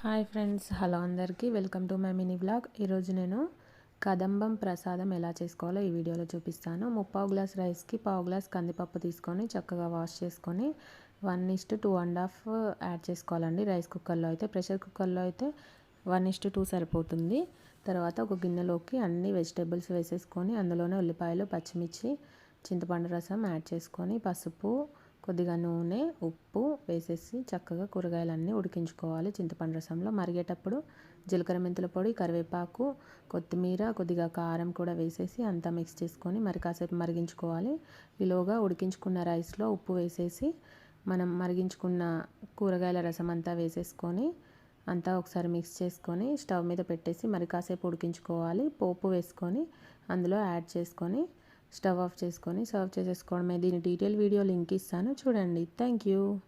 Hi friends hello అందరికీ. Welcome to my mini blog ఈరోజు నేను కదంబం ప్రసాదం ఎలా చేసుకోవాలో ఈ వీడియోలో చూపిస్తాను. ముప్పావు గ్లాస్ రైస్కి పావు గ్లాస్ కందిపప్పు తీసుకొని చక్కగా వాష్ చేసుకొని one is to two and half add చేసుకోవాలండి. రైస్ కుక్కర్లో అయితే ప్రెషర్ కుక్కర్లో అయితే వన్ ఇస్ట్ టూ సరిపోతుంది. తర్వాత ఒక గిన్నెలోకి అన్ని వెజిటేబుల్స్ వేసేసుకొని అందులోనే ఉల్లిపాయలు పచ్చిమిర్చి చింతపండు రసం యాడ్ చేసుకొని పసుపు కొద్దిగా నూనె ఉప్పు వేసేసి చక్కగా కూరగాయలన్నీ ఉడికించుకోవాలి చింతపండు రసంలో. మరిగేటప్పుడు జీలకర్ర మెంతుల పొడి కరివేపాకు కొత్తిమీర కొద్దిగా కారం కూడా వేసేసి అంతా మిక్స్ చేసుకొని మరి కాసేపు మరిగించుకోవాలి. ఈలోగా ఉడికించుకున్న రైస్లో ఉప్పు వేసేసి మనం మరిగించుకున్న కూరగాయల రసం అంతా వేసేసుకొని అంతా ఒకసారి మిక్స్ చేసుకొని స్టవ్ మీద పెట్టేసి మరి కాసేపు ఉడికించుకోవాలి. పోపు వేసుకొని అందులో యాడ్ చేసుకొని స్టవ్ ఆఫ్ చేసుకొని సర్వ్ చేసేసుకోవడమే. దీని డీటెయిల్ వీడియో లింక్ ఇస్తాను. చూడండి. Thank you.